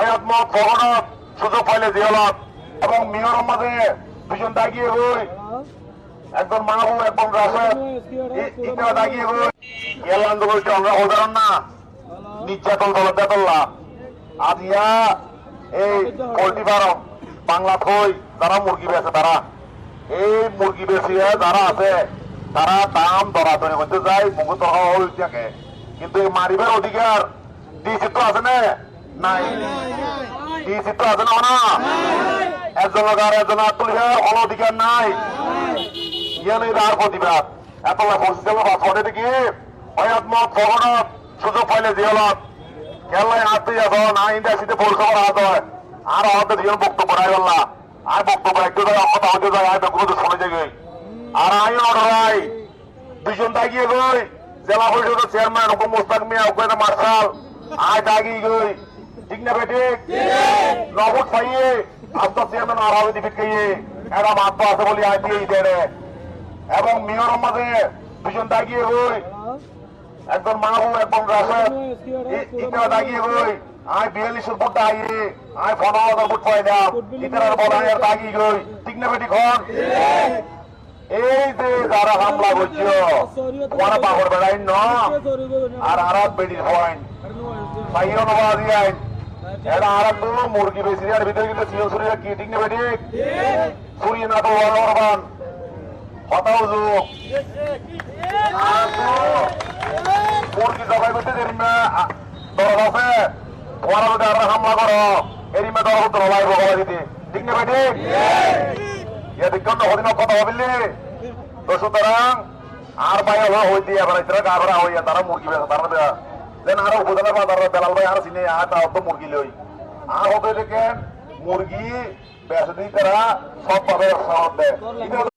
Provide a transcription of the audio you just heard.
হয়াত্মক ভগনত সুযোগ পাইলে জিয়লত এবং মেয়রের মাঝে দুজন দাগিয়ে গই। একজন মাহবুব একজন রাশেদ দাগিয়ে গই। ইয়ার আন্দোলন আমরা উদাহরণ না। নির্যাতন দল বেতল্লা আজ ইয়া এই পোল্ট্রি ফার্ম, বাংলা থই, যারা মুরগি বেছে তারা। এই মুরগি বেচিয়ে যারা আছে, তারা দাম দরাদরি করতে যায় মুখ তখন হল কিন্তু এই মারিবার অধিকার ডিসি তো আছে না। নাই। ডিসি তো আছে না না একজন আর একজন হল অধিকার নাই। ইয়ানে তার প্রতিবাদ। এত বসছিল পাসপোর্টে দেখি। হয়াত্মক ভগনত সুযোগ পাইলে জিয়লত খেলায় হাত দিয়ে যাব না ইন্ডাস্ট্রিতে পৌরসভার হাত হয়। আর হয়তো দুজন বক্তব্য রায় বললা। আর বক্তব্য একটু যায় কথা হতে যায়, আর বেগুলো শুনে যাবে। আর আই অর্ডার দুজন দাগিয়ে গই জেলা পরিষদের চেয়ারম্যান হুকুম মুস্তাক মিয়া হুকুম মার্শাল। আয় দাগি গই ঠিক না বেটে নবুট পাইয়ে আস্তা চেয়ারম্যান আর হবে দিবিত খাইয়ে, এরা মাত্র আছে বলি দিয়ে দেড়ে এবং মেয়র মাঝে দুজন দাগিয়ে গই একজন মাহবুব, একজন রাশেদ। ইতারা দাগিয়ে গই আয় বিয়াল্লিশের ভোট আয় পনেরো হাজার ভোট পাই না। ইতারার বলা আর দাগিয়ে গই ঠিক না বেটি খন? এই যে যারা হামলা করছ তোমার পাগর বেড়াই ন। আর আরাত বেডির পয়েন্ট সাইও নবাজি আইন এটা বেশি ঠিক হামলা করো এরি মে দরজ তো লাই বগলা দিতে ঠিক না বেটি এ দিকন হদিন কথা ভাবিলি তো সুতরাং আর ভাই হলো হই দিয়ে এবার ইতরা গাবরা হইয়া তারা মুরগি বেচা তারা দেয়া দেন আরও উপজেলা বাজার বেলাল ভাই আর চিনে আর তা মুরগি লই। আর হবে দেখেন মুরগি বেচা করা সব পাবে দেয়।